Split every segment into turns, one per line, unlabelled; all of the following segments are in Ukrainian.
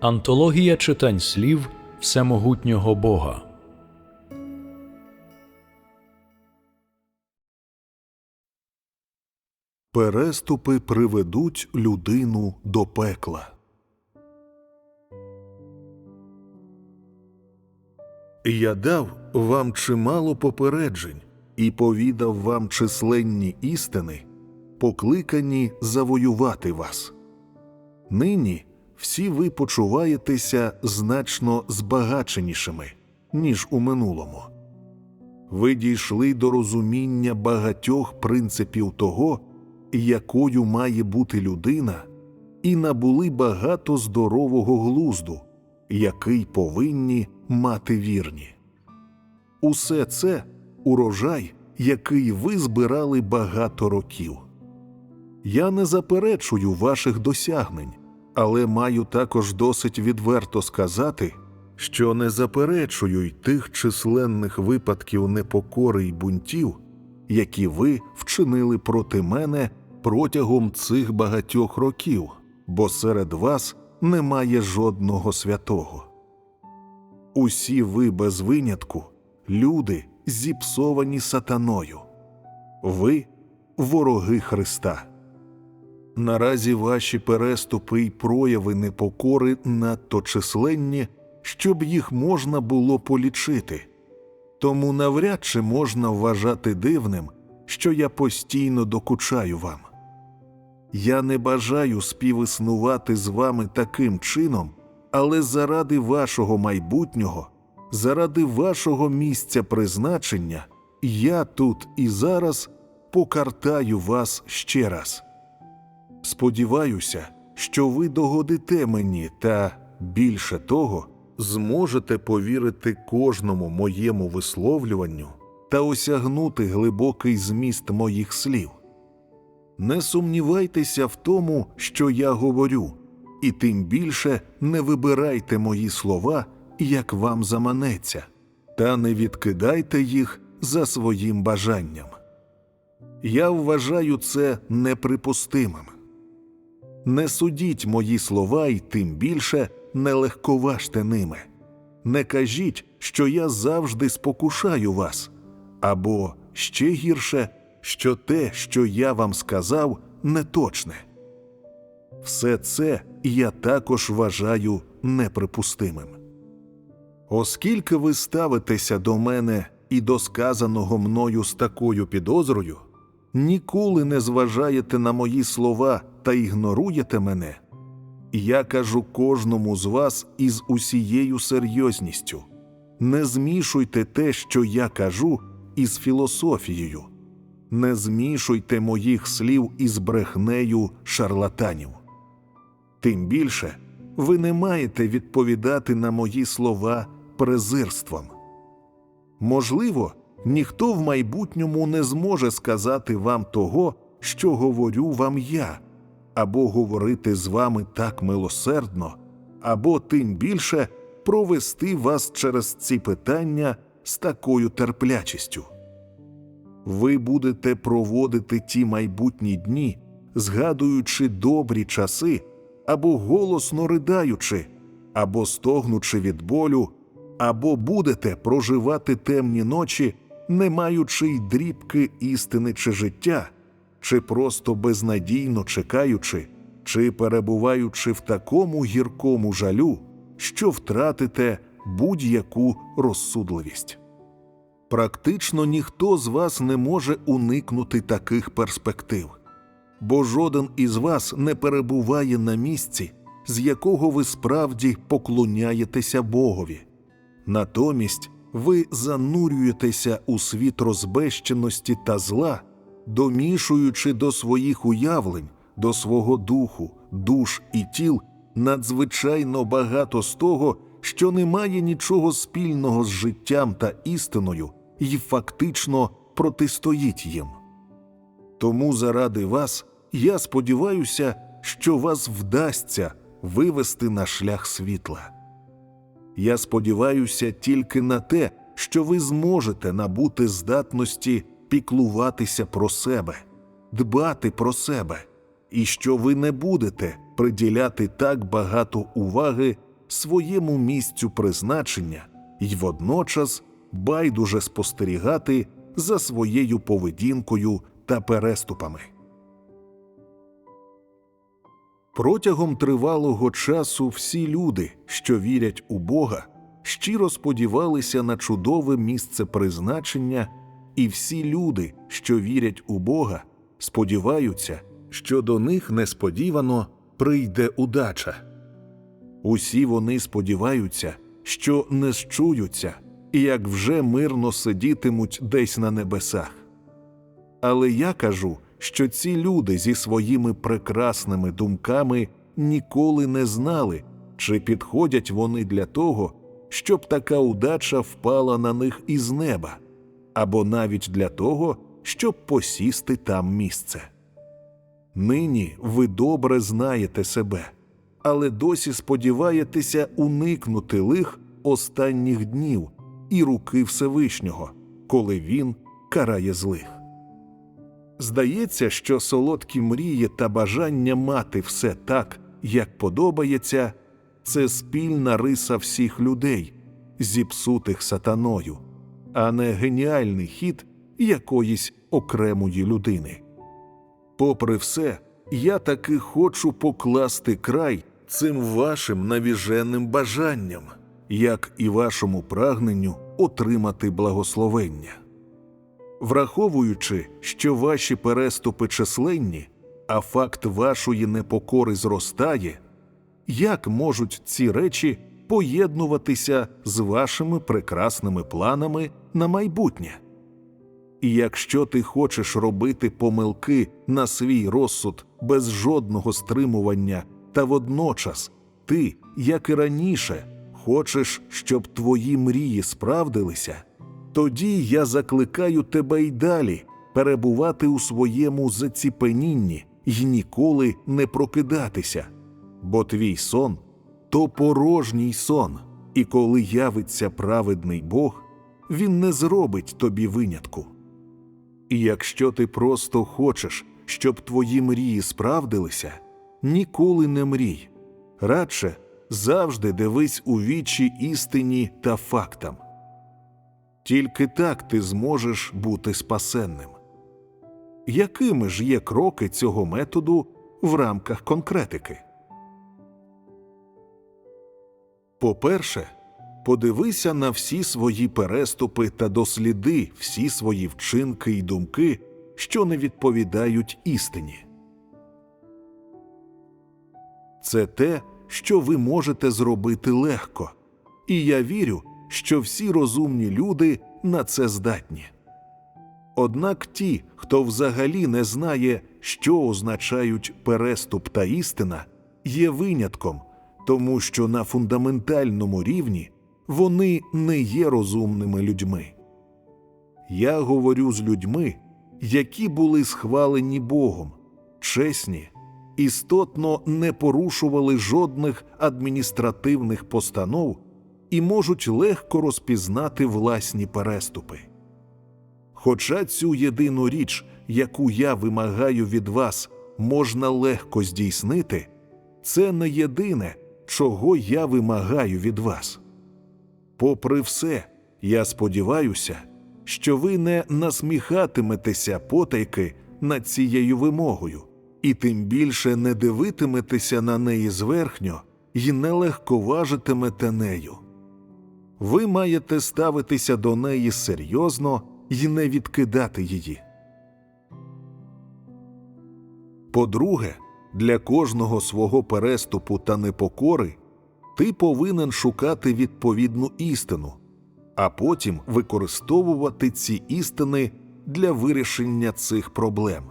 Антологія читань слів Всемогутнього Бога.
Переступи приведуть людину до пекла. Я дав вам чимало попереджень і повідав вам численні істини, покликані завоювати вас. Нині всі ви почуваєтеся значно збагаченішими, ніж у минулому. Ви дійшли до розуміння багатьох принципів того, якою має бути людина, і набули багато здорового глузду, який повинні мати вірні. Усе це урожай, який ви збирали багато років. Я не заперечую ваших досягнень, але маю також досить відверто сказати, що не заперечую й тих численних випадків непокори й бунтів, які ви вчинили проти мене протягом цих багатьох років, бо серед вас немає жодного святого. Усі ви без винятку люди, зіпсовані сатаною. Ви вороги Христа. Наразі ваші переступи й прояви непокори надто численні, щоб їх можна було полічити. Тому навряд чи можна вважати дивним, що я постійно докучаю вам. Я не бажаю співіснувати з вами таким чином, але заради вашого майбутнього, заради вашого місця призначення, я тут і зараз покартаю вас ще раз. Сподіваюся, що ви догодите мені та, більше того, зможете повірити кожному моєму висловлюванню та осягнути глибокий зміст моїх слів. Не сумнівайтеся в тому, що я говорю, і тим більше не вибирайте мої слова, як вам заманеться, та не відкидайте їх за своїм бажанням. Я вважаю це неприпустимим. Не судіть мої слова і тим більше не легковажте ними. Не кажіть, що я завжди спокушаю вас, або ще гірше, що те, що я вам сказав, неточне. Все це я також вважаю неприпустимим. Оскільки ви ставитеся до мене і до сказаного мною з такою підозрою, ніколи не зважаєте на мої слова та ігноруєте мене, я кажу кожному з вас із усією серйозністю не змішуйте те, що я кажу, із філософією, не змішуйте моїх слів із брехнею шарлатанів. Тим більше ви не маєте відповідати на мої слова презирством. Можливо, ніхто в майбутньому не зможе сказати вам того, що говорю вам я, або говорити з вами так милосердно, або тим більше провести вас через ці питання з такою терплячістю. Ви будете проводити ті майбутні дні, згадуючи добрі часи, або голосно riдаючи, або стогнучи від болю, або будете проживати темні ночі, не маючи й дрібки істини чи життя, чи просто безнадійно чекаючи, чи перебуваючи в такому гіркому жалю, що втратите будь-яку розсудливість. Практично ніхто з вас не може уникнути таких перспектив, бо жоден із вас не перебуває на місці, з якого ви справді поклоняєтеся Богові. Натомість ви занурюєтеся у світ розбещеності та зла, домішуючи до своїх уявлень, до свого духу, душ і тіл надзвичайно багато з того, що не має нічого спільного з життям та істиною і фактично протистоїть їм. Тому заради вас я сподіваюся, що вас вдасться вивести на шлях світла. Я сподіваюся тільки на те, що ви зможете набути здатності піклуватися про себе, дбати про себе, і що ви не будете приділяти так багато уваги своєму місцю призначення і водночас байдуже спостерігати за своєю поведінкою та переступами. Протягом тривалого часу всі люди, що вірять у Бога, щиро сподівалися на чудове місце призначення, і всі люди, що вірять у Бога, сподіваються, що до них несподівано прийде удача. Усі вони сподіваються, що не щуються, і як вже мирно сидітимуть десь на небесах. Але я кажу, що ці люди зі своїми прекрасними думками ніколи не знали, чи підходять вони для того, щоб така удача впала на них із неба, або навіть для того, щоб посісти там місце. Нині ви добре знаєте себе, але досі сподіваєтеся уникнути лих останніх днів і руки Всевишнього, коли він карає злих. Здається, що солодкі мрії та бажання мати все так, як подобається, це спільна риса всіх людей, зіпсутих сатаною, а не геніальний хід якоїсь окремої людини. Попри все, я таки хочу покласти край цим вашим навіженим бажанням, як і вашому прагненню отримати благословення. Враховуючи, що ваші переступи численні, а факт вашої непокори зростає, як можуть ці речі поєднуватися з вашими прекрасними планами на майбутнє? І якщо ти хочеш робити помилки на свій розсуд без жодного стримування, та водночас ти, як і раніше, хочеш, щоб твої мрії справдилися, тоді я закликаю тебе й далі перебувати у своєму заціпенінні й ніколи не прокидатися, бо твій сон то порожній сон, і коли явиться праведний Бог, він не зробить тобі винятку. І якщо ти просто хочеш, щоб твої мрії справдилися, ніколи не мрій. Радше завжди дивись у вічі істині та фактам. Тільки так ти зможеш бути спасенним. Якими ж є кроки цього методу в рамках конкретики? По-перше, подивися на всі свої переступи та досліди всі свої вчинки й думки, що не відповідають істині. Це те, що ви можете зробити легко, і я вірю, що всі розумні люди на це здатні. Однак ті, хто взагалі не знає, що означають переступ та істина, є винятком, тому що на фундаментальному рівні вони не є розумними людьми. Я говорю з людьми, які були схвалені Богом, чесні, істотно не порушували жодних адміністративних постанов і можуть легко розпізнати власні переступи. Хоча цю єдину річ, яку я вимагаю від вас, можна легко здійснити, це не єдине, чого я вимагаю від вас. Попри все, я сподіваюся, що ви не насміхатиметеся потайки над цією вимогою, і тим більше не дивитиметеся на неї зверхньо і не легковажитимете нею. Ви маєте ставитися до неї серйозно і не відкидати її. По-друге, для кожного свого переступу та непокори ти повинен шукати відповідну істину, а потім використовувати ці істини для вирішення цих проблем.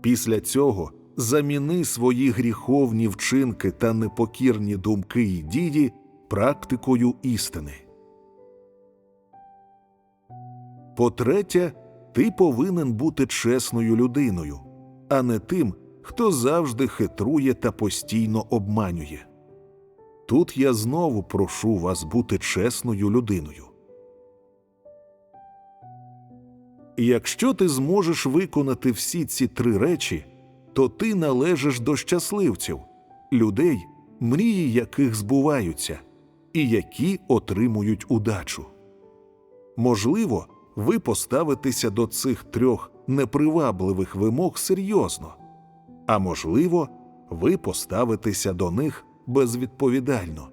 Після цього заміни свої гріховні вчинки та непокірні думки й дії практикою істини. По-третє, ти повинен бути чесною людиною, а не тим, хто завжди хитрує та постійно обманює. Тут я знову прошу вас бути чесною людиною. Якщо ти зможеш виконати всі ці три речі, то ти належиш до щасливців, людей, мрії яких збуваються, і які отримують удачу. Можливо, ви поставитеся до цих трьох непривабливих вимог серйозно, а можливо, ви поставитеся до них безвідповідально.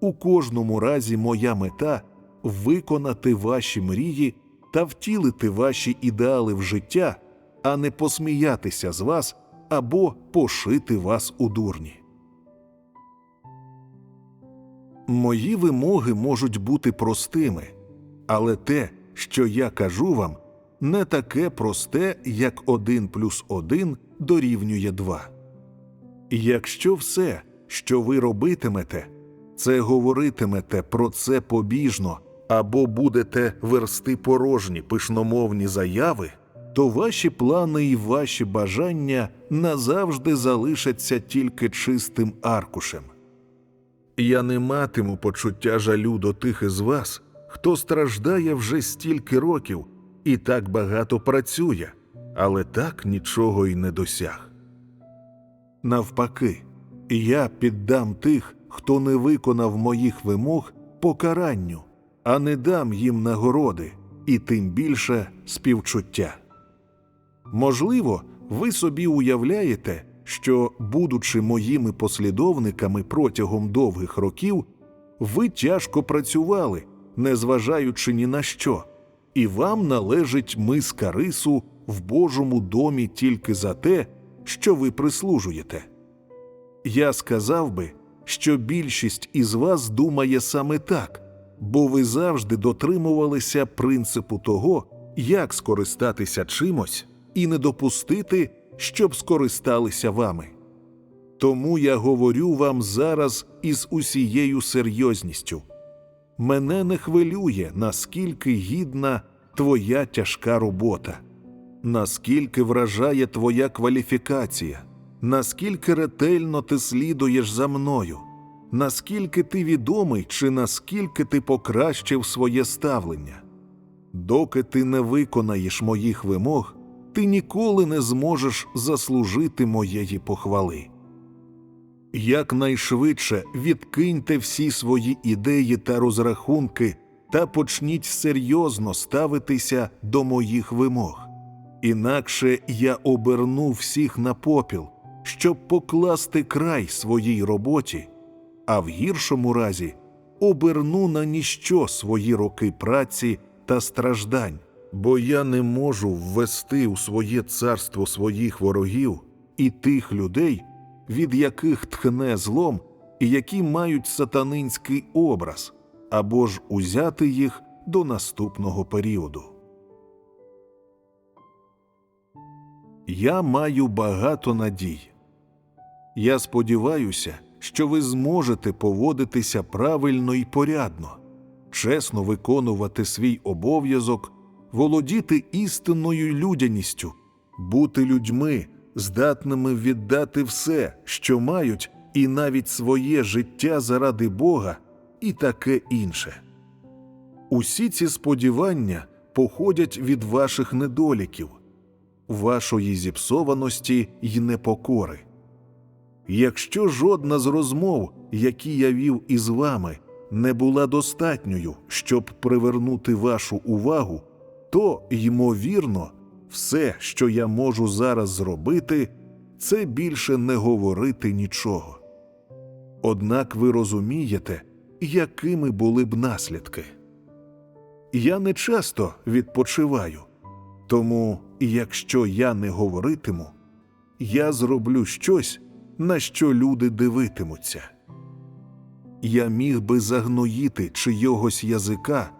У кожному разі моя мета виконати ваші мрії та втілити ваші ідеали в життя, а не посміятися з вас або пошити вас у дурні. Мої вимоги можуть бути простими, але те, що я кажу вам, не таке просте, як один плюс один дорівнює два. Якщо все, що ви робитимете, це говоритимете про це побіжно або будете версти порожні пишномовні заяви, то ваші плани і ваші бажання назавжди залишаться тільки чистим аркушем. Я не матиму почуття жалю до тих із вас, хто страждає вже стільки років і так багато працює, але так нічого й не досяг. Навпаки, я піддам тих, хто не виконав моїх вимог, покаранню, а не дам їм нагороди і тим більше співчуття. Можливо, ви собі уявляєте, що, будучи моїми послідовниками протягом довгих років, ви тяжко працювали, незважаючи ні на що, і вам належить миска рису в Божому домі тільки за те, що ви прислужуєте. Я сказав би, що більшість із вас думає саме так, бо ви завжди дотримувалися принципу того, як скористатися чимось і не допустити, щоб скористалися вами. Тому я говорю вам зараз із усією серйозністю. Мене не хвилює, наскільки гідна твоя тяжка робота, наскільки вражає твоя кваліфікація, наскільки ретельно ти слідуєш за мною, наскільки ти відомий чи наскільки ти покращив своє ставлення. Доки ти не виконаєш моїх вимог, ти ніколи не зможеш заслужити моєї похвали. Якнайшвидше відкиньте всі свої ідеї та розрахунки та почніть серйозно ставитися до моїх вимог. Інакше я оберну всіх на попіл, щоб покласти край своїй роботі, а в гіршому разі оберну на ніщо свої роки праці та страждань, бо я не можу ввести у своє царство своїх ворогів і тих людей, від яких тхне злом і які мають сатанинський образ, або ж узяти їх до наступного періоду. Я маю багато надій. Я сподіваюся, що ви зможете поводитися правильно і порядно, чесно виконувати свій обов'язок, володіти істинною людяністю, бути людьми, здатними віддати все, що мають, і навіть своє життя заради Бога, і таке інше. Усі ці сподівання походять від ваших недоліків, вашої зіпсованості й непокори. Якщо жодна з розмов, які я вів із вами, не була достатньою, щоб привернути вашу увагу, то, ймовірно, все, що я можу зараз зробити, це більше не говорити нічого. Однак ви розумієте, якими були б наслідки. Я не часто відпочиваю, тому якщо я не говоритиму, я зроблю щось, на що люди дивитимуться. Я міг би загноїти чийогось язика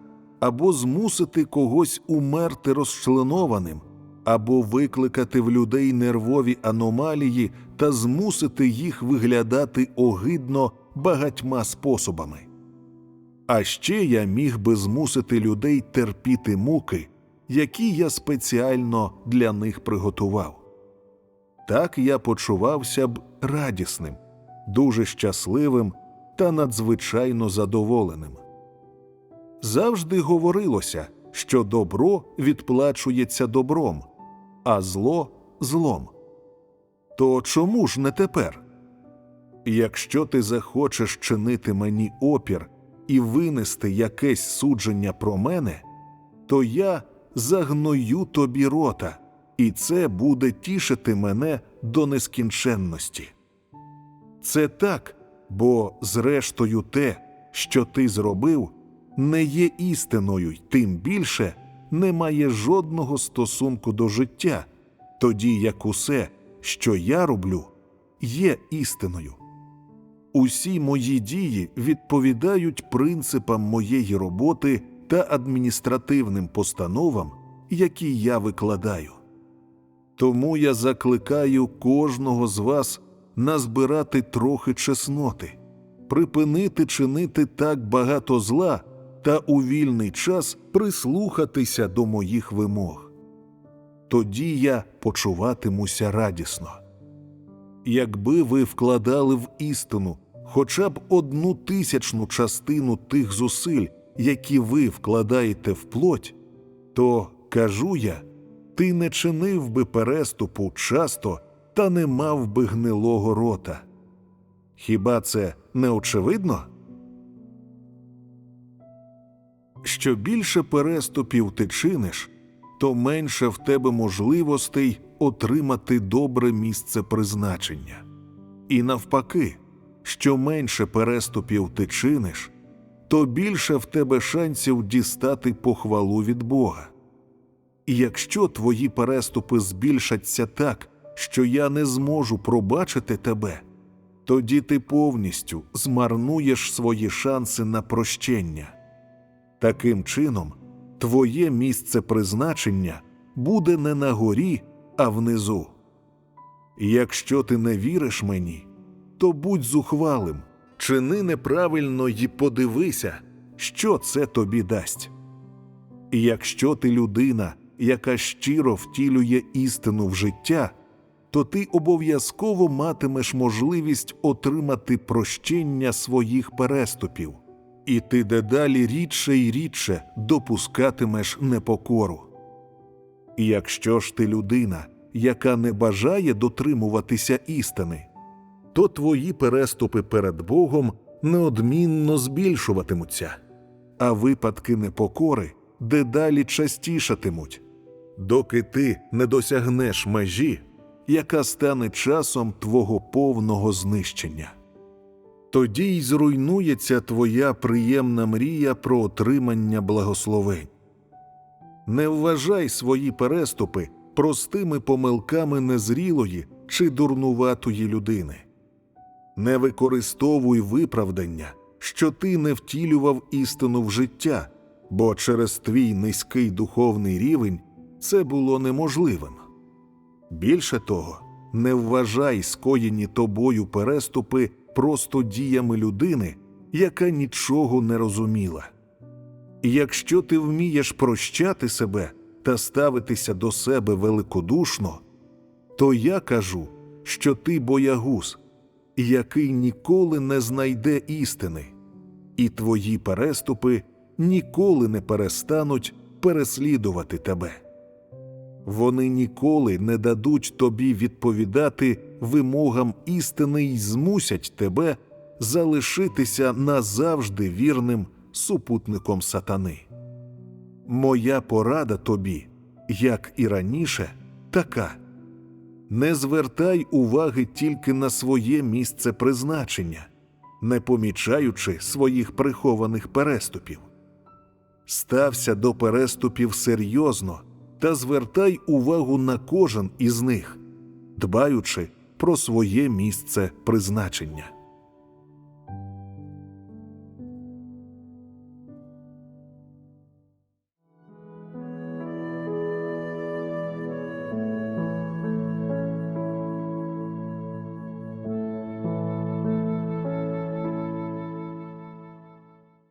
або змусити когось умерти розчленованим, або викликати в людей нервові аномалії та змусити їх виглядати огидно багатьма способами. А ще я міг би змусити людей терпіти муки, які я спеціально для них приготував. Так я почувався б радісним, дуже щасливим та надзвичайно задоволеним. Завжди говорилося, що добро відплачується добром, а зло злом. То чому ж не тепер? Якщо ти захочеш чинити мені опір і винести якесь судження про мене, то я загною тобі рота, і це буде тішити мене до нескінченності. Це так, бо зрештою те, що ти зробив, не є істиною, й тим більше не має жодного стосунку до життя, тоді як усе, що я роблю, є істиною. Усі мої дії відповідають принципам моєї роботи та адміністративним постановам, які я викладаю. Тому я закликаю кожного з вас назбирати трохи чесноти, припинити чинити так багато зла та у вільний час прислухатися до моїх вимог. Тоді я почуватимуся радісно. Якби ви вкладали в істину хоча б одну тисячну частину тих зусиль, які ви вкладаєте в плоть, то, кажу я, ти не чинив би переступу часто та не мав би гнилого рота. Хіба це не очевидно? Що більше переступів ти чиниш, то менше в тебе можливостей отримати добре місце призначення. І навпаки, що менше переступів ти чиниш, то більше в тебе шансів дістати похвалу від Бога. І якщо твої переступи збільшаться так, що я не зможу пробачити тебе, тоді ти повністю змарнуєш свої шанси на прощення. Таким чином, твоє місце призначення буде не на горі, а внизу. Якщо ти не віриш мені, то будь зухвалим, чини неправильно й подивися, що це тобі дасть. І якщо ти людина, яка щиро втілює істину в життя, то ти обов'язково матимеш можливість отримати прощення своїх переступів, і ти дедалі рідше й рідше допускатимеш непокору. Якщо ж ти людина, яка не бажає дотримуватися істини, то твої переступи перед Богом неодмінно збільшуватимуться, а випадки непокори дедалі частішатимуть, доки ти не досягнеш межі, яка стане часом твого повного знищення. Тоді й зруйнується твоя приємна мрія про отримання благословень. Не вважай свої переступи простими помилками незрілої чи дурнуватої людини. Не використовуй виправдання, що ти не втілював істину в життя, бо через твій низький духовний рівень це було неможливим. Більше того, не вважай скоєні тобою переступи просто діями людини, яка нічого не розуміла. Якщо ти вмієш прощати себе та ставитися до себе великодушно, то я кажу, що ти боягуз, який ніколи не знайде істини, і твої переступи ніколи не перестануть переслідувати тебе. Вони ніколи не дадуть тобі відповідати вимогам істини й змусять тебе залишитися назавжди вірним супутником сатани. Моя порада тобі, як і раніше, така не звертай уваги тільки на своє місце призначення, не помічаючи своїх прихованих переступів. Стався до переступів серйозно та звертай увагу на кожен із них, дбаючи про своє місце призначення.